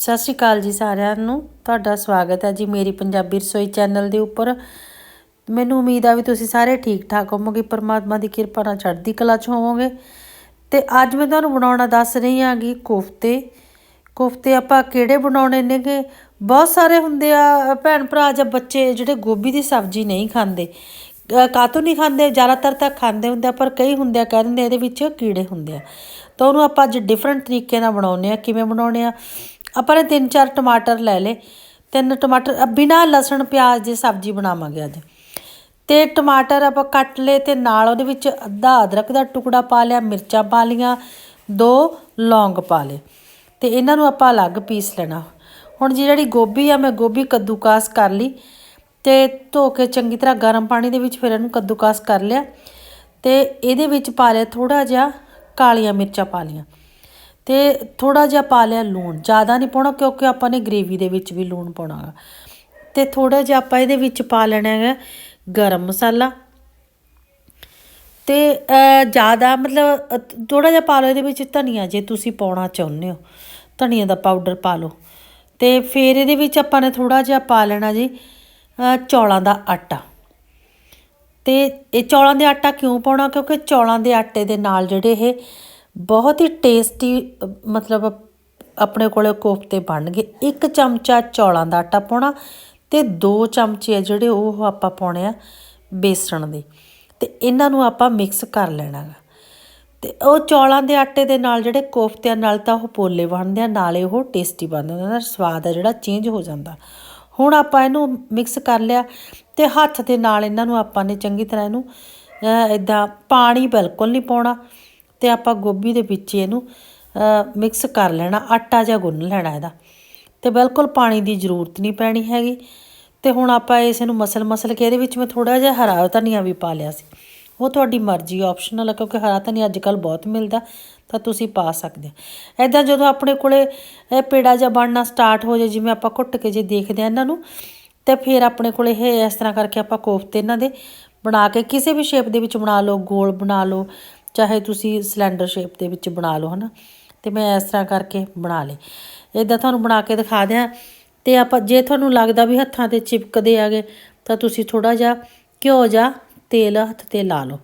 ਸਤਿ ਸ਼੍ਰੀ ਅਕਾਲ ਜੀ ਸਾਰਿਆਂ ਨੂੰ। ਤੁਹਾਡਾ ਸਵਾਗਤ ਹੈ ਜੀ ਮੇਰੀ ਪੰਜਾਬੀ ਰਸੋਈ ਚੈਨਲ ਦੇ ਉੱਪਰ। ਮੈਨੂੰ ਉਮੀਦ ਆ ਵੀ ਤੁਸੀਂ ਸਾਰੇ ਠੀਕ ਠਾਕ ਹੋਵੋਗੇ ਪਰਮਾਤਮਾ ਦੀ ਕਿਰਪਾ ਨਾਲ ਚੜ੍ਹਦੀ ਕਲਾ 'ਚ ਹੋਵੋਗੇ। ਤੇ ਅੱਜ ਮੈਂ ਤੁਹਾਨੂੰ ਬਣਾਉਣਾ ਦੱਸ ਰਹੀ ਹਾਂਗੀ ਕੋਫਤੇ। ਕੋਫਤੇ ਆਪਾਂ ਕਿਹੜੇ ਬਣਾਉਣੇ ਨੇਗੇ? ਬਹੁਤ ਸਾਰੇ ਹੁੰਦੇ ਆ ਭੈਣ ਭਰਾ ਜਾਂ ਬੱਚੇ ਜਿਹੜੇ ਗੋਭੀ ਦੀ ਸਬਜ਼ੀ ਨਹੀਂ ਖਾਂਦੇ। ਅ, ਕਾਹਤੋਂ ਨਹੀਂ ਖਾਂਦੇ? ਜ਼ਿਆਦਾਤਰ ਤਾਂ ਖਾਂਦੇ ਹੁੰਦੇ ਆ ਪਰ ਕਈ ਹੁੰਦੇ ਆ ਕਹਿ ਦਿੰਦੇ ਇਹਦੇ ਵਿੱਚ ਕੀੜੇ ਹੁੰਦੇ ਆ। ਤਾਂ ਉਹਨੂੰ ਆਪਾਂ ਅੱਜ ਡਿਫਰੈਂਟ ਤਰੀਕੇ ਨਾਲ ਬਣਾਉਨੇ ਆ ਕਿਵੇਂ ਬਣਾਉਣੇ ਆ ਆਪਾਂ ਨੇ ਤਿੰਨ ਚਾਰ ਟਮਾਟਰ ਲੈ ਲਏ, ਤਿੰਨ ਟਮਾਟਰ ਬਿਨਾ ਲਸਣ, ਪਿਆਜ਼ ਦੀ ਸਬਜ਼ੀ ਬਣਾਵਾਂਗੇ ਅੱਜ। ਤੇ ਟਮਾਟਰ ਆਪਾਂ ਕੱਟ ਲਏ ਤੇ ਨਾਲ ਉਹਦੇ ਵਿੱਚ ਅੱਧਾ ਅਦਰਕ ਦਾ ਟੁਕੜਾ ਪਾ ਲਿਆ, ਮਿਰਚਾਂ ਪਾ ਲੀਆਂ ਦੋ ਲੌਂਗ ਪਾ ਲਏ। ਤੇ ਇਹਨਾਂ ਨੂੰ ਆਪਾਂ ਅਲੱਗ ਪੀਸ ਲੈਣਾ। ਹੁਣ ਜੀ ਜਿਹੜੀ ਗੋਭੀ ਆ, ਮੈਂ ਗੋਭੀ ਕੱਦੂਕਾਸ ਕਰ ਲਈ ਤੇ ਧੋ ਕੇ ਚੰਗੀ ਤਰ੍ਹਾਂ ਗਰਮ ਪਾਣੀ ਦੇ ਵਿੱਚ ਫਿਰ ਇਹਨੂੰ ਕੱਦੂਕਾਸ ਕਰ ਲਿਆ। ਤੇ ਇਹਦੇ ਵਿੱਚ ਪਾ ਲਿਆ ਥੋੜਾ ਜਿਹਾ ਕਾਲੀਆਂ ਮਿਰਚਾਂ ਪਾ ਲੀਆਂ ਤੇ ਥੋੜਾ ਜਿਹਾ ਪਾ ਲਿਆ ਲੂਣ, ਜ਼ਿਆਦਾ ਨਹੀਂ ਪਾਉਣਾ ਕਿਉਂਕਿ ਆਪਾਂ ਨੇ ਗ੍ਰੇਵੀ ਦੇ ਵਿੱਚ ਵੀ ਲੂਣ ਪਾਉਣਾ ਗਾ। ਤੇ ਥੋੜਾ ਜਿਹਾ ਆਪਾਂ ਇਹਦੇ ਵਿੱਚ ਪਾ ਲੈਣਾ ਹੈਗਾ ਗਰਮ ਮਸਾਲਾ। ਤੇ ਜ਼ਿਆਦਾ ਮਤਲਬ ਥੋੜਾ ਜਿਹਾ ਪਾ ਲਓ ਇਹਦੇ ਵਿੱਚ ਧਨੀਆ ਜੇ ਤੁਸੀਂ ਪਾਉਣਾ ਚਾਹੁੰਦੇ ਹੋ। ਧਨੀਆ ਦਾ ਪਾਊਡਰ ਪਾ ਲਓ। ਤੇ ਫਿਰ ਇਹਦੇ ਵਿੱਚ ਆਪਾਂ ਨੇ ਥੋੜਾ ਜਿਹਾ ਪਾ ਲੈਣਾ ਜੀ ਚੌਲਾਂ ਦਾ ਆਟਾ। ਤੇ ਇਹ ਚੌਲਾਂ ਦੇ ਆਟਾ ਕਿਉਂ ਪਾਉਣਾ? ਕਿਉਂਕਿ ਚੌਲਾਂ ਦੇ ਆਟੇ ਦੇ ਨਾਲ ਜਿਹੜੇ ਇਹ ਬਹੁਤ ਹੀ ਟੇਸਟੀ, ਮਤਲਬ ਆਪਣੇ ਕੋਲੇ ਕੋਫਤੇ ਬਣਨਗੇ ਇੱਕ ਚਮਚਾ ਚੌਲਾਂ ਦਾ ਆਟਾ ਪਾਉਣਾ ਤੇ ਦੋ ਚਮਚੇ ਆ ਜਿਹੜੇ ਉਹ ਆਪਾਂ ਪਾਉਣੇ ਆ ਬੇਸਣ ਦੇ। ਤੇ ਇਹਨਾਂ ਨੂੰ ਆਪਾਂ ਮਿਕਸ ਕਰ ਲੈਣਾ ਗਾ। ਤੇ ਉਹ ਚੌਲਾਂ ਦੇ ਆਟੇ ਦੇ ਨਾਲ ਜਿਹੜੇ ਕੋਫਤਿਆਂ ਨਾਲ ਤਾਂ ਉਹ ਪੋਲੇ ਬਣਦੇ ਆ, ਨਾਲੇ ਉਹ ਟੇਸਟੀ ਬਣਦੇ ਉਹਨਾਂ ਦਾ ਸਵਾਦ ਆ ਜਿਹੜਾ ਚੇਂਜ ਹੋ ਜਾਂਦਾ। ਹੁਣ ਆਪਾਂ ਇਹਨੂੰ ਮਿਕਸ ਕਰ ਲਿਆ ਤੇ ਹੱਥ ਦੇ ਨਾਲ ਇਹਨਾਂ ਨੂੰ ਆਪਾਂ ਨੇ ਚੰਗੀ ਤਰ੍ਹਾਂ ਇਹਨੂੰ ਇਦਾਂ ਪਾਣੀ ਬਿਲਕੁਲ ਨਹੀਂ ਪਾਉਣਾ। ਤੇ ਆਪਾਂ ਗੋਭੀ ਦੇ ਵਿੱਚ ਇਹਨੂੰ ਮਿਕਸ ਕਰ ਲੈਣਾ, ਆਟਾ ਜਿਹਾ ਗੁੰਨ ਲੈਣਾ ਇਹਦਾ। ਤੇ ਬਿਲਕੁਲ ਪਾਣੀ ਦੀ ਜ਼ਰੂਰਤ ਨਹੀਂ ਪੈਣੀ ਹੈਗੀ। ਤੇ ਹੁਣ ਆਪਾਂ ਇਸ ਨੂੰ ਮਸਲ ਮਸਲ ਕੇ ਇਹਦੇ ਵਿੱਚ ਮੈਂ ਥੋੜਾ ਜਿਹਾ ਹਰਾ ਧਨੀਆ ਵੀ ਪਾ ਲਿਆ ਸੀ। ਉਹ ਤੁਹਾਡੀ ਮਰਜ਼ੀ ਆਪਸ਼ਨਲ ਹੈ ਕਿਉਂਕਿ ਹਰਾ ਧਨੀਆ ਅੱਜ ਕੱਲ ਬਹੁਤ ਮਿਲਦਾ, ਤਾਂ ਤੁਸੀਂ ਪਾ ਸਕਦੇ ਹੋ। ਐਦਾਂ ਜਦੋਂ ਆਪਣੇ ਕੋਲੇ ਇਹ ਪੇੜਾ ਜਿਹਾ ਬਣਨਾ ਸਟਾਰਟ ਹੋ ਜਾਏ, ਜਿਵੇਂ ਆਪਾਂ ਘੁੱਟ ਕੇ ਜੇ ਦੇਖਦੇ ਆ ਇਹਨਾਂ ਨੂੰ, ਤੇ ਫਿਰ ਆਪਣੇ ਕੋਲੇ ਇਹ ਇਸ ਤਰ੍ਹਾਂ ਕਰਕੇ ਆਪਾਂ ਕੋਫਤੇ ਇਹਨਾਂ ਦੇ ਬਣਾ ਕੇ, ਕਿਸੇ ਵੀ ਸ਼ੇਪ ਦੇ ਵਿੱਚ ਬਣਾ ਲਓ, ਗੋਲ ਬਣਾ ਲਓ ਚਾਹੇ ਤੁਸੀਂ ਸਿਲੰਡਰ ਸ਼ੇਪ ਦੇ ਵਿੱਚ ਬਣਾ ਲਓ, ਹਨਾ? ਤੇ ਮੈਂ ਇਸ ਤਰ੍ਹਾਂ ਕਰਕੇ ਬਣਾ ਲਏ। ਇਦਾਂ ਤੁਹਾਨੂੰ ਬਣਾ ਕੇ ਦਿਖਾ ਦਿਆਂ। ਤੇ ਆਪਾਂ, ਜੇ ਤੁਹਾਨੂੰ ਲੱਗਦਾ ਵੀ ਹੱਥਾਂ ਤੇ ਚਿਪਕਦੇ ਆਗੇ ਤਾਂ ਤੁਸੀਂ ਥੋੜਾ ਜਿਹਾ ਘਿਓ ਜਾਂ ਤੇਲ ਹੱਥ ਤੇ ਲਾ ਲਓ।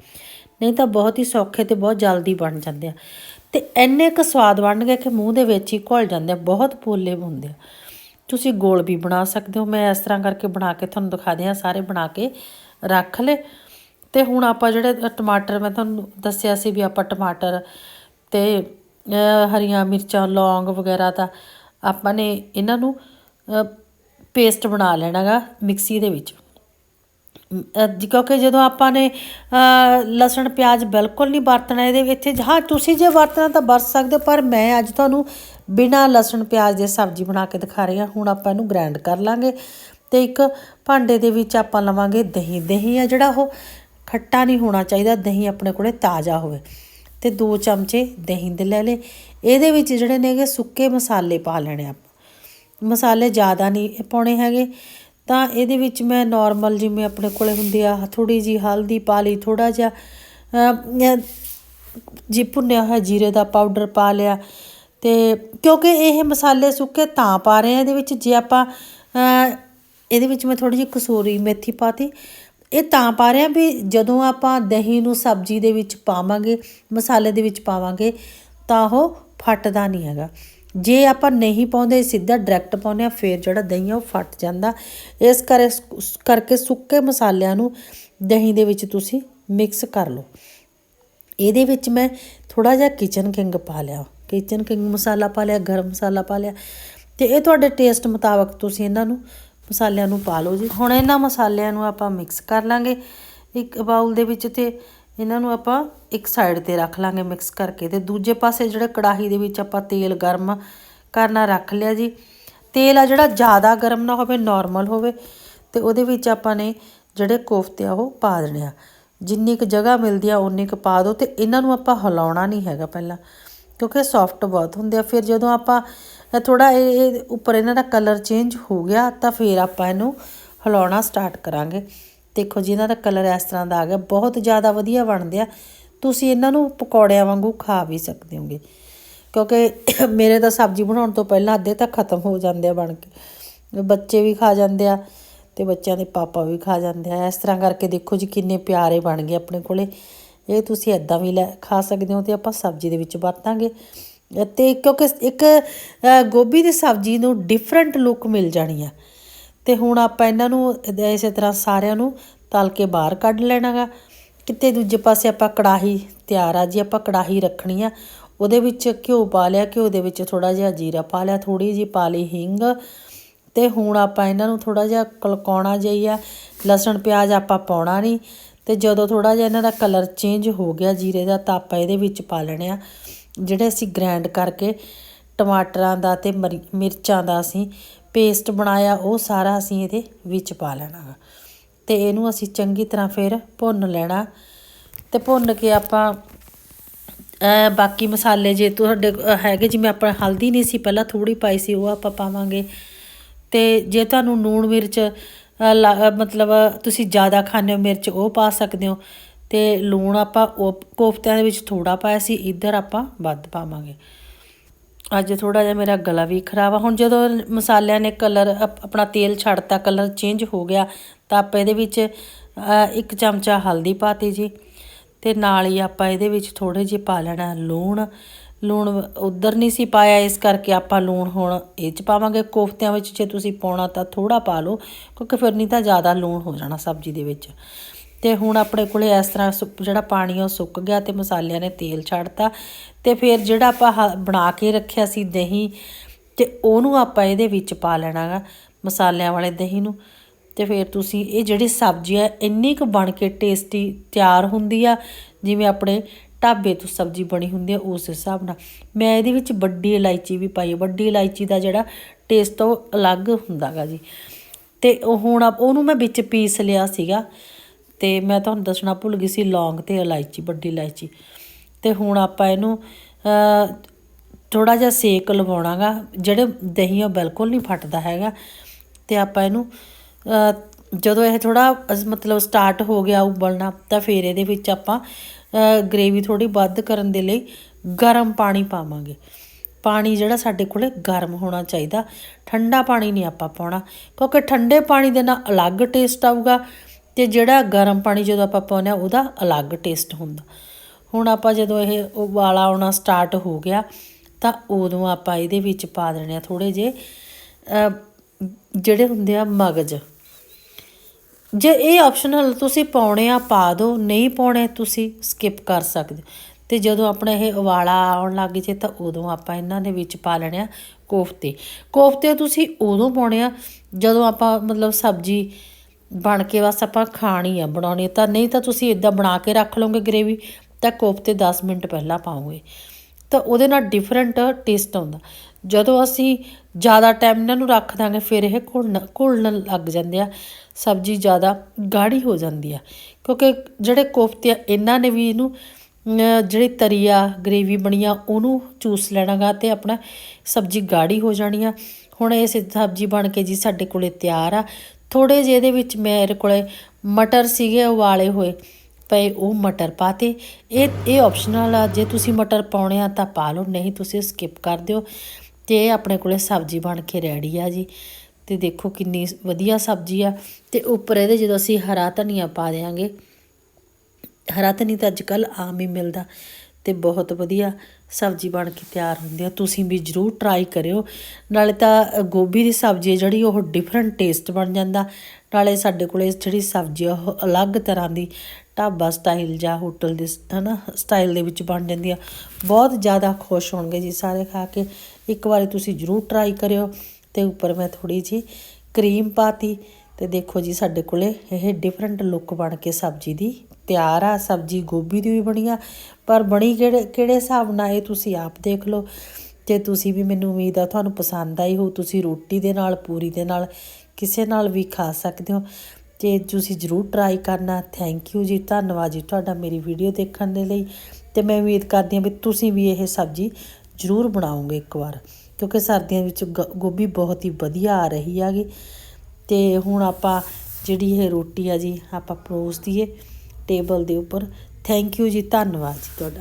ਨਹੀਂ ਤਾਂ ਬਹੁਤ ਹੀ ਸੌਖੇ ਤੇ ਬਹੁਤ ਜਲਦੀ ਬਣ ਜਾਂਦੇ ਆ। ਤੇ ਇੰਨੇ ਕੁ ਸਵਾਦ ਬਣਨਗੇ ਕਿ ਮੂੰਹ ਦੇ ਵਿੱਚ ਹੀ ਘੁਲ ਜਾਂਦੇ ਆ, ਬਹੁਤ ਪੋਲੇ ਹੁੰਦੇ ਆ। ਤੁਸੀਂ ਗੋਲ ਵੀ ਬਣਾ ਸਕਦੇ ਹੋ। ਮੈਂ ਇਸ ਤਰ੍ਹਾਂ ਕਰਕੇ ਬਣਾ ਕੇ ਤੁਹਾਨੂੰ ਦਿਖਾ ਦਿਆਂ, ਸਾਰੇ ਬਣਾ ਕੇ ਰੱਖ ਲਏ। ਤੇ ਹੁਣ ਆਪਾਂ ਜਿਹੜੇ ਟਮਾਟਰ ਮੈਂ ਤੁਹਾਨੂੰ ਦੱਸਿਆ ਸੀ ਵੀ ਆਪਾਂ ਟਮਾਟਰ ਤੇ ਹਰੀਆਂ ਮਿਰਚਾਂ, ਲੌਂਗ ਵਗੈਰਾ ਦਾ ਆਪਾਂ ਨੇ ਇਹਨਾਂ ਨੂੰ ਪੇਸਟ ਬਣਾ ਲੈਣਾਗਾ ਮਿਕਸੀ ਦੇ ਵਿੱਚ। ਕਿਉਂਕਿ ਜਦੋਂ ਆਪਾਂ ਨੇ ਲਸਣ, ਪਿਆਜ਼ ਬਿਲਕੁਲ ਨਹੀਂ ਵਰਤਣਾ ਇਹਦੇ ਵਿੱਚ ਹਾਂ, ਤੁਸੀਂ ਜੇ ਵਰਤਣਾ ਤਾਂ ਵਰਤ ਸਕਦੇ ਪਰ ਮੈਂ ਅੱਜ ਤੁਹਾਨੂੰ ਬਿਨਾ ਲਸਣ, ਪਿਆਜ਼ ਦੇ ਸਬਜ਼ੀ ਬਣਾ ਕੇ ਦਿਖਾ ਰਹੀ ਹਾਂ। ਹੁਣ ਆਪਾਂ ਇਹਨੂੰ ਗ੍ਰਾਈਂਡ ਕਰ ਲਾਂਗੇ ਤੇ ਇੱਕ ਭਾਂਡੇ ਦੇ ਵਿੱਚ ਆਪਾਂ ਲਵਾਂਗੇ ਦਹੀਂ। ਦਹੀਂ ਆ ਜਿਹੜਾ ਉਹ ਖੱਟਾ ਨਹੀਂ ਹੋਣਾ ਚਾਹੀਦਾ, ਦਹੀਂ ਆਪਣੇ ਕੋਲੇ ਤਾਜ਼ਾ ਹੋਵੇ। ਤੇ ਦੋ ਚਮਚੇ ਦਹੀਂ ਦੇ ਲੈ ਲੇ ਇਹਦੇ ਵਿੱਚ ਜਿਹੜੇ ਨੇਗੇ ਸੁੱਕੇ ਮਸਾਲੇ ਪਾ ਲੈਣੇ ਆਪਾਂ। ਮਸਾਲੇ ਜ਼ਿਆਦਾ ਨਹੀਂ ਪਾਉਣੇ ਹੈਗੇ। ਤਾਂ ਇਹਦੇ ਵਿੱਚ ਮੈਂ ਨਾਰਮਲ ਜਿਵੇਂ ਆਪਣੇ ਕੋਲੇ ਹੁੰਦੀ ਆ ਥੋੜੀ ਜੀ ਹਲਦੀ ਪਾ ਲਈ ਥੋੜਾ ਜਿਹਾ ਜੀ ਭੁੰਨਿਆ ਹੋਇਆ ਜੀਰੇ ਦਾ ਪਾਊਡਰ ਪਾ ਲਿਆ। ਤੇ ਕਿਉਂਕਿ ਇਹ ਮਸਾਲੇ ਸੁੱਕੇ ਤਾਂ ਪਾ ਰਹੇ ਆ ਇਹਦੇ ਵਿੱਚ। ਜੇ ਆਪਾਂ ਇਹਦੇ ਵਿੱਚ ਮੈਂ ਥੋੜੀ ਜਿਹੀ ਕਸੂਰੀ ਮੇਥੀ ਪਾਤੀ ਇਹ ਤਾਂ ਪਾ ਰਹੇ ਆ ਵੀ ਜਦੋਂ ਆਪਾਂ ਦਹੀਂ ਨੂੰ ਸਬਜ਼ੀ ਦੇ ਵਿੱਚ ਪਾਵਾਂਗੇ, ਮਸਾਲੇ ਦੇ ਵਿੱਚ ਪਾਵਾਂਗੇ, ਤਾਂ ਉਹ ਫਟਦਾ ਨਹੀਂ ਹੈਗਾ। ਜੇ ਆਪਾਂ ਨਹੀਂ ਪਾਉਂਦੇ, ਸਿੱਧਾ ਡਾਇਰੈਕਟ ਪਾਉਂਦੇ ਆ ਫਿਰ ਜਿਹੜਾ ਦਹੀਂ ਆ ਉਹ ਫਟ ਜਾਂਦਾ। ਇਸ ਕਰਕੇ ਸੁੱਕੇ ਮਸਾਲਿਆਂ ਨੂੰ ਦਹੀਂ ਦੇ ਵਿੱਚ ਤੁਸੀਂ ਮਿਕਸ ਕਰ ਲਓ। ਇਹਦੇ ਵਿੱਚ ਮੈਂ ਥੋੜਾ ਜਿਹਾ ਕਿਚਨ ਕਿੰਗ ਪਾ ਲਿਆ। ਕਿਚਨ ਕਿੰਗ ਮਸਾਲਾ ਪਾ ਲਿਆ, ਗਰਮ ਮਸਾਲਾ ਪਾ ਲਿਆ। ਤੇ ਇਹ ਤੁਹਾਡੇ ਟੇਸਟ ਮੁਤਾਬਕ ਤੁਸੀਂ ਇਹਨਾਂ ਨੂੰ ਮਸਾਲਿਆਂ ਨੂੰ ਪਾ ਲਓ ਜੀ। ਹੁਣ ਇਹਨਾਂ ਮਸਾਲਿਆਂ ਨੂੰ ਆਪਾਂ ਮਿਕਸ ਕਰ ਲਾਂਗੇ। ਇੱਕ ਬਾਉਲ ਦੇ ਵਿੱਚ ਤੇ ਇਹਨਾਂ ਨੂੰ ਆਪਾਂ ਇੱਕ ਸਾਈਡ ਤੇ ਰੱਖ ਲਾਂਗੇ ਮਿਕਸ ਕਰਕੇ ਤੇ ਦੂਜੇ ਪਾਸੇ ਜਿਹੜੇ ਕੜਾਹੀ ਦੇ ਵਿੱਚ ਆਪਾਂ ਤੇਲ ਗਰਮ ਕਰਨਾ ਰੱਖ ਲਿਆ ਜੀ। ਤੇਲ ਆ ਜਿਹੜਾ ਜ਼ਿਆਦਾ ਗਰਮ ਨਾ ਹੋਵੇ ਨਾਰਮਲ ਹੋਵੇ ਤੇ ਉਹਦੇ ਵਿੱਚ ਆਪਾਂ ਨੇ ਜਿਹੜੇ ਕੋਫਤੇ ਆ ਉਹ ਪਾ ਦੇਣੇ ਆ। ਜਿੰਨੀ ਕੁ ਜਗ੍ਹਾ ਮਿਲਦੀ ਆ ਉਨੀ ਕੁ ਪਾ ਦਿਓ ਤੇ ਇਹਨਾਂ ਨੂੰ ਆਪਾਂ ਹਿਲਾਉਣਾ ਨਹੀਂ ਹੈਗਾ ਪਹਿਲਾਂ। ਕਿਉਂਕਿ ਸੌਫਟ ਬਹੁਤ ਹੁੰਦੇ ਆ। ਫਿਰ ਜਦੋਂ ਆਪਾਂ ਥੋੜਾ ਇਹ ਉੱਪਰ ਇਹਨਾਂ ਦਾ ਕਲਰ ਚੇਂਜ ਹੋ ਗਿਆ, ਤਾਂ ਫਿਰ ਆਪਾਂ ਇਹਨੂੰ ਹਿਲਾਉਣਾ ਸਟਾਰਟ ਕਰਾਂਗੇ। ਦੇਖੋ ਜੀ, ਇਹਨਾਂ ਦਾ ਕਲਰ ਇਸ ਤਰ੍ਹਾਂ ਦਾ ਆ ਗਿਆ। ਬਹੁਤ ਜ਼ਿਆਦਾ ਵਧੀਆ ਬਣਦੇ ਆ। ਤੁਸੀਂ ਇਹਨਾਂ ਨੂੰ ਪਕੌੜਿਆਂ ਵਾਂਗੂ ਖਾ ਵੀ ਸਕਦੇ ਹੋਗੇ। ਕਿਉਂਕਿ ਮੇਰੇ ਤਾਂ ਸਬਜ਼ੀ ਬਣਾਉਣ ਤੋਂ ਪਹਿਲਾਂ ਅੱਧੇ ਤਾਂ ਖਤਮ ਹੋ ਜਾਂਦੇ ਆ ਬਣ ਕੇ। ਬੱਚੇ ਵੀ ਖਾ ਜਾਂਦੇ ਆ ਤੇ ਬੱਚਿਆਂ ਦੇ ਪਾਪਾ ਵੀ ਖਾ ਜਾਂਦੇ ਆ। ਇਸ ਤਰ੍ਹਾਂ ਕਰਕੇ ਦੇਖੋ ਜੀ, ਕਿੰਨੇ ਪਿਆਰੇ ਬਣ ਗਏ ਆਪਣੇ ਕੋਲੇ। ਇਹ ਤੁਸੀਂ ਐਦਾਂ ਵੀ ਲੈ ਖਾ ਸਕਦੇ ਹੋ ਤੇ ਆਪਾਂ ਸਬਜ਼ੀ ਦੇ ਵਿੱਚ ਵਰਤਾਂਗੇ। ਤੇ ਕਿਉਂਕਿ ਇੱਕ ਗੋਭੀ ਦੀ ਸਬਜ਼ੀ ਨੂੰ ਡਿਫਰੈਂਟ ਲੁੱਕ ਮਿਲ ਜਾਣੀ ਆ। ਤੇ ਹੁਣ ਆਪਾਂ ਇਹਨਾਂ ਨੂੰ ਇਸੇ ਤਰ੍ਹਾਂ ਸਾਰਿਆਂ ਨੂੰ ਤਲ ਕੇ ਬਾਹਰ ਕੱਢ ਲੈਣਾਗਾ। ਕਿਤੇ ਦੂਜੇ ਪਾਸੇ ਆਪਾਂ ਕੜਾਹੀ ਤਿਆਰ ਆ ਜੀ, ਆਪਾਂ ਕੜਾਹੀ ਰੱਖਣੀ ਆ। ਉਹਦੇ ਵਿੱਚ ਘਿਓ ਪਾ ਲਿਆ, ਘਿਓ ਦੇ ਵਿੱਚ ਥੋੜਾ ਜਿਹਾ ਜੀਰਾ ਪਾ ਲਿਆ ਥੋੜੀ ਜਿਹੀ ਪਾ ਲਈ ਹਿੰਗ। ਤੇ ਹੁਣ ਆਪਾਂ ਇਹਨਾਂ ਨੂੰ ਥੋੜਾ ਜਿਹਾ ਕਲਕਾਉਣਾ ਜਾਈ ਆ। ਲਸਣ, ਪਿਆਜ਼ ਆਪਾਂ ਪਾਉਣਾ ਨਹੀਂ। ਤੇ ਜਦੋਂ ਥੋੜਾ ਜਿਹਾ ਇਹਨਾਂ ਦਾ ਕਲਰ ਚੇਂਜ ਹੋ ਗਿਆ ਜੀਰੇ ਦਾ, ਤਾਂ ਆਪਾਂ ਇਹਦੇ ਵਿੱਚ ਪਾ ਲੈਣੇ ਆ। ਜਿਹੜੇ ਅਸੀਂ ਗ੍ਰਾਈਂਡ ਕਰਕੇ ਟਮਾਟਰਾਂ ਦਾ ਤੇ ਮਰੀ- ਮਿਰਚਾਂ ਦਾ ਅਸੀਂ ਪੇਸਟ ਬਣਾਇਆ, ਉਹ ਸਾਰਾ ਅਸੀਂ ਇਹਦੇ ਵਿੱਚ ਪਾ ਲੈਣਾ ਗਾ ਤੇ ਇਹਨੂੰ ਅਸੀਂ ਚੰਗੀ ਤਰ੍ਹਾਂ ਫਿਰ ਭੁੰਨ ਲੈਣਾ। ਤੇ ਭੁੰਨ ਕੇ ਆਪਾਂ ਬਾਕੀ ਮਸਾਲੇ ਜੇ ਤੁਹਾਡੇ ਹੈਗੇ ਜਿਵੇਂ ਆਪਾਂ ਹਲਦੀ ਨਹੀਂ ਸੀ, ਪਹਿਲਾਂ ਥੋੜੀ ਪਾਈ ਸੀ, ਉਹ ਆਪਾਂ ਪਾਵਾਂਗੇ। ਤੇ ਜੇ ਤੁਹਾਨੂੰ ਨੂਣ ਮਿਰਚ ਮਤਲਬ ਤੁਸੀਂ ਜ਼ਿਆਦਾ ਖਾਂਦੇ ਹੋ, ਮਿਰਚ ਉਹ ਪਾ ਸਕਦੇ ਹੋ ਅਤੇ ਲੂਣ ਆਪਾਂ ਉਹ ਕੋਫਤਿਆਂ ਦੇ ਵਿੱਚ ਥੋੜ੍ਹਾ ਪਾਇਆ ਸੀ, ਇੱਧਰ ਆਪਾਂ ਵੱਧ ਪਾਵਾਂਗੇ। ਅੱਜ ਥੋੜ੍ਹਾ ਜਿਹਾ ਮੇਰਾ ਗਲਾ ਵੀ ਖਰਾਬ ਆ। ਹੁਣ ਜਦੋਂ ਮਸਾਲਿਆਂ ਨੇ ਕਲਰ ਆਪਣਾ ਤੇਲ ਛੱਡਤਾ, ਕਲਰ ਚੇਂਜ ਹੋ ਗਿਆ, ਤਾਂ ਆਪਾਂ ਇਹਦੇ ਵਿੱਚ ਇੱਕ ਚਮਚਾ ਹਲਦੀ ਪਾਤੀ ਜੀ ਤੇ ਨਾਲ ਹੀ ਆਪਾਂ ਇਹਦੇ ਵਿੱਚ ਥੋੜੇ ਜਿਹੇ ਪਾ ਲੈਣਾ ਲੂਣ ਲੂਣ ਉੱਧਰ ਨਹੀਂ ਸੀ ਪਾਇਆ, ਇਸ ਕਰਕੇ ਆਪਾਂ ਲੂਣ ਹੁਣ ਇਹ ਚ ਪਾਵਾਂਗੇ। ਕੋਫਤਿਆਂ ਵਿੱਚ ਜੇ ਤੁਸੀਂ ਪਾਉਣਾ ਤਾਂ ਥੋੜਾ ਪਾ ਲਓ, ਕਿਉਂਕਿ ਫਿਰ ਨਹੀਂ ਤਾਂ ਜ਼ਿਆਦਾ ਲੂਣ ਹੋ ਜਾਣਾ ਸਬਜ਼ੀ ਦੇ ਵਿੱਚ। ਤੇ ਹੁਣ ਆਪਣੇ ਕੋਲੇ ਇਸ ਤਰ੍ਹਾਂ ਸੁੱਕ- ਜਿਹੜਾ ਪਾਣੀ ਆ ਉਹ ਸੁੱਕ ਗਿਆ ਤੇ ਮਸਾਲਿਆਂ ਨੇ ਤੇਲ ਛੱਡਤਾ। ਤੇ ਫਿਰ ਜਿਹੜਾ ਆਪਾਂ ਹ- ਬਣਾ ਕੇ ਰੱਖਿਆ ਸੀ ਦਹੀਂ, ਤੇ ਉਹਨੂੰ ਆਪਾਂ ਇਹਦੇ ਵਿੱਚ ਪਾ ਲੈਣਾਗਾ ਮਸਾਲਿਆਂ ਵਾਲੇ ਦਹੀਂ ਨੂੰ। ਤੇ ਫਿਰ ਤੁਸੀਂ ਇਹ ਜਿਹੜੀ ਸਬਜ਼ੀ ਹੈ ਇੰਨੀ ਕੁ ਬਣ ਕੇ ਟੇਸਟੀ ਤਿਆਰ ਹੁੰਦੀ ਆ, ਜਿਵੇਂ ਆਪਣੇ ਢਾਬੇ ਤੋਂ ਸਬਜ਼ੀ ਬਣੀ ਹੁੰਦੀ ਹੈ ਉਸ ਹਿਸਾਬ ਨਾਲ। ਮੈਂ ਇਹਦੇ ਵਿੱਚ ਵੱਡੀ ਇਲਾਇਚੀ ਵੀ ਪਾਈ ਵੱਡੀ ਇਲਾਇਚੀ ਦਾ ਜਿਹੜਾ ਟੇਸਟ ਉਹ ਅਲੱਗ ਹੁੰਦਾਗਾ ਜੀ। ਤੇ ਉਹ ਹੁਣ ਆਪ- ਉਹਨੂੰ ਮੈਂ ਵਿੱਚ ਪੀਸ ਲਿਆ ਸੀਗਾ। ਤੇ ਮੈਂ ਤੁਹਾਨੂੰ ਦੱਸਣਾ ਭੁੱਲ ਗਈ ਸੀ, ਲੌਂਗ ਤੇ ਇਲਾਇਚੀ, ਵੱਡੀ ਇਲਾਇਚੀ। ਤੇ ਹੁਣ ਆਪਾਂ ਇਹਨੂੰ ਥੋੜਾ ਜਿਹਾ ਸੇਕ ਲਵਾਉਣਾਗਾ। ਜਿਹੜੇ ਦਹੀਂ ਉਹ ਬਿਲਕੁਲ ਨਹੀਂ ਫਟਦਾ ਹੈਗਾ। ਤੇ ਆਪਾਂ ਇਹਨੂੰ ਜਦੋਂ ਇਹ ਥੋੜਾ ਮਤਲਬ ਸਟਾਰਟ ਹੋ ਗਿਆ ਉਬਲਣਾ, ਤਾਂ ਫਿਰ ਇਹਦੇ ਵਿੱਚ ਆਪਾਂ ਗ੍ਰੇਵੀ ਥੋੜੀ ਵੱਧ ਕਰਨ ਦੇ ਲਈ ਗਰਮ ਪਾਣੀ ਪਾਵਾਂਗੇ। ਪਾਣੀ ਜਿਹੜਾ ਸਾਡੇ ਕੋਲੇ ਗਰਮ ਹੋਣਾ ਚਾਹੀਦਾ। ਠੰਡਾ ਪਾਣੀ ਨਹੀਂ ਆਪਾਂ ਪਾਉਣਾ, ਕਿਉਂਕਿ ਠੰਡੇ ਪਾਣੀ ਦੇ ਨਾਲ ਅਲੱਗ ਟੇਸਟ ਆਊਗਾ ਤੇ ਜਿਹੜਾ ਗਰਮ ਪਾਣੀ ਜਦੋਂ ਆਪਾਂ ਪਾਉਂਦੇ ਆ ਉਹਦਾ ਅਲੱਗ ਟੇਸਟ ਹੁੰਦਾ। ਹੁਣ ਆਪਾਂ ਜਦੋਂ ਇਹ ਉਬਾਲਾ ਆਉਣਾ ਸਟਾਰਟ ਹੋ ਗਿਆ, ਤਾਂ ਉਦੋਂ ਆਪਾਂ ਇਹਦੇ ਵਿੱਚ ਪਾ ਦੇਣੇ ਆ ਥੋੜੇ ਜੇ ਜਿਹੜੇ ਹੁੰਦੇ ਆ ਮਗਜ। ਜੇ ਇਹ ਆਪਸ਼ਨਲ ਤੁਸੀਂ ਪਾਉਣੇ ਆ, ਪਾ ਦਿਓ। ਨਹੀਂ ਪਾਉਣੇ, ਤੁਸੀਂ ਸਕਿਪ ਕਰ ਸਕਦੇ। ਹੋ। ਤੇ ਜਦੋਂ ਆਪਣਾ ਇਹ ਉਬਾਲਾ ਆਉਣ ਲੱਗ ਜੇ, ਤਾਂ ਉਦੋਂ ਆਪਾਂ ਇਹਨਾਂ ਦੇ ਵਿੱਚ ਪਾ ਲੈਣੇ ਆ ਕੋਫਤੇ। ਕੋਫਤੇ ਤੁਸੀਂ ਉਦੋਂ ਪਾਉਣੇ ਆ, ਜਦੋਂ ਆਪਾਂ ਮਤਲਬ ਸਬਜ਼ੀ ਬਣ ਕੇ ਬਸ ਆਪਾਂ ਖਾਣੀ ਆ, ਬਣਾਉਣੀ ਤਾਂ ਨਹੀਂ ਤਾਂ ਤੁਸੀਂ ਇਦਾਂ ਬਣਾ ਕੇ ਰੱਖ ਲਓਗੇ ਗ੍ਰੇਵੀ ਤਾਂ ਕੋਫਤੇ 10 ਮਿੰਟ ਪਹਿਲਾਂ ਪਾਓਗੇ। ਤਾਂ ਉਹਦੇ ਨਾਲ ਡਿਫਰੈਂਟ ਟੇਸਟ ਆਉਂਦਾ। ਜਦੋਂ ਅਸੀਂ ਜ਼ਿਆਦਾ ਟਾਈਮ ਇਹਨਾਂ ਨੂੰ ਰੱਖ ਦਾਂਗੇ, ਫਿਰ ਇਹ ਘੁਲਣ ਘੁਲਣ ਲੱਗ ਜਾਂਦੇ ਆ। ਸਬਜ਼ੀ ਜ਼ਿਆਦਾ ਗਾੜੀ ਹੋ ਜਾਂਦੀ ਆ। ਕਿਉਂਕਿ ਜਿਹੜੇ ਕੋਫਤੇ ਆ, ਇਹਨਾਂ ਨੇ ਵੀ ਇਹਨੂੰ ਜਿਹੜੀ ਤਰੀ ਆ, ਗ੍ਰੇਵੀ ਬਣੀ ਆ, ਉਹਨੂੰ ਚੂਸ ਲੈਣਾਗਾ ਤੇ ਆਪਣਾ ਸਬਜ਼ੀ ਗਾੜੀ ਹੋ ਜਾਣੀ ਆ। ਹੁਣ ਇਹ ਸ- ਸਬਜ਼ੀ ਬਣ ਕੇ ਜੀ ਸਾਡੇ ਕੋਲੇ ਤਿਆਰ ਆ। ਥੋੜੇ ਜਿਹੇ ਇਹਦੇ ਵਿੱਚ ਮੇਰੇ ਕੋਲੇ ਮਟਰ ਸੀਗੇ, ਉਬਾਲੇ ਹੋਏ, ਪਏ, ਉਹ ਮਟਰ ਪਾਤੇ। ਇਹ ਇਹ ਆਪਸ਼ਨਲ ਆ। ਜੇ ਤੁਸੀਂ ਮਟਰ ਪਾਉਣੇ ਆ ਤਾਂ ਪਾ ਲਓ, ਨਹੀਂ ਤੁਸੀਂ ਸਕਿਪ ਕਰ ਦਿਓ। ਤੇ ਇਹ ਆਪਣੇ ਕੋਲੇ ਸਬਜ਼ੀ ਬਣ ਕੇ ਰੈਡੀ ਆ ਜੀ। ਤੇ ਦੇਖੋ ਕਿੰਨੀ ਵਧੀਆ ਸਬਜ਼ੀ ਆ। ਤੇ ਉੱਪਰ ਇਹਦੇ ਜਦੋਂ ਅਸੀਂ ਹਰਾ ਧਨੀਆ ਪਾ ਦੇਾਂਗੇ ਹਰਾ ਧਨੀਆ ਤਾਂ ਅੱਜ ਕੱਲ ਆਮ ਹੀ ਮਿਲਦਾ ਤੇ ਬਹੁਤ ਵਧੀਆ ਸਬਜ਼ੀ ਬਣ ਕੇ ਤਿਆਰ ਹੁੰਦੀ ਆ। ਤੁਸੀਂ ਵੀ ਜਰੂਰ ਟਰਾਈ ਕਰਿਓ। ਨਾਲੇ ਤਾਂ ਗੋਭੀ ਦੀ ਸਬਜ਼ੀ ਹੈ ਜਿਹੜੀ, ਉਹ ਡਿਫਰੈਂਟ ਟੇਸਟ ਬਣ ਜਾਂਦਾ। ਨਾਲੇ ਸਾਡੇ ਕੋਲੇ ਜਿਹੜੀ ਸਬਜ਼ੀ ਆ, ਉਹ ਅਲੱਗ ਤਰ੍ਹਾਂ ਦੀ ਢਾਬਾ ਸਟਾਈਲ ਜਾਂ ਹੋਟਲ ਦੇ ਸ- ਹਨਾ ਸਟਾਈਲ ਦੇ ਵਿੱਚ ਬਣ ਜਾਂਦੀ ਆ। ਬਹੁਤ ਜ਼ਿਆਦਾ ਖੁਸ਼ ਹੋਣਗੇ ਜੀ ਸਾਰੇ ਖਾ ਕੇ। ਇੱਕ ਵਾਰੀ ਤੁਸੀਂ ਜਰੂਰ ਟਰਾਈ ਕਰਿਓ ਤੇ ਉੱਪਰ ਮੈਂ ਥੋੜੀ ਜੀ ਕਰੀਮ ਪਾਤੀ ਤੇ ਦੇਖੋ ਜੀ ਸਾਡੇ ਕੋਲੇ ਇਹ ਡਿਫਰੈਂਟ ਲੁੱਕ ਬਣ ਕੇ ਸਬਜ਼ੀ ਦੀ ਤਿਆਰ ਆ, ਸਬਜ਼ੀ ਗੋਭੀ ਦੀ ਵੀ ਬਣੀ ਆ, ਪਰ ਬਣੀ ਕਿਹੜੇ ਕਿਹੜੇ ਹਿਸਾਬ ਨਾਲ ਇਹ ਤੁਸੀਂ ਆਪ ਦੇਖ ਲਓ। ਤੇ ਤੁਸੀਂ ਵੀ ਮੈਨੂੰ ਉਮੀਦ ਆ ਤੁਹਾਨੂੰ ਪਸੰਦ ਆਈ ਹੋ ਤੁਸੀਂ ਰੋਟੀ ਦੇ ਨਾਲ, ਪੂਰੀ ਦੇ ਨਾਲ ਕਿਸੇ ਨਾਲ ਵੀ ਖਾ ਸਕਦੇ ਹੋ। ਤੇ ਤੁਸੀਂ ਜਰੂਰ ਟਰਾਈ ਕਰਨਾ। ਥੈਂਕ ਯੂ ਜੀ। ਧੰਨਵਾਦ ਜੀ ਤੁਹਾਡਾ ਮੇਰੀ ਵੀਡੀਓ ਦੇਖਣ ਦੇ ਲਈ। ਤੇ ਮੈਂ ਉਮੀਦ ਕਰਦੀ ਹਾਂ ਵੀ ਤੁਸੀਂ ਵੀ ਇਹ ਸਬਜ਼ੀ ਜਰੂਰ ਬਣਾਉਂਗੇ ਇੱਕ ਵਾਰ, ਕਿਉਂਕਿ ਸਰਦੀਆਂ ਵਿੱਚ ਗ- ਗੋਭੀ ਬਹੁਤ ਹੀ ਵਧੀਆ ਆ ਰਹੀ ਹੈਗੀ। ਅਤੇ ਹੁਣ ਆਪਾਂ ਜਿਹੜੀ ਇਹ ਰੋਟੀ ਆ ਜੀ, ਆਪਾਂ ਪਰੋਸ ਦਈਏ ਟੇਬਲ ਦੇ ਉੱਪਰ। ਥੈਂਕ ਯੂ ਜੀ, ਧੰਨਵਾਦ ਜੀ ਤੁਹਾਡਾ।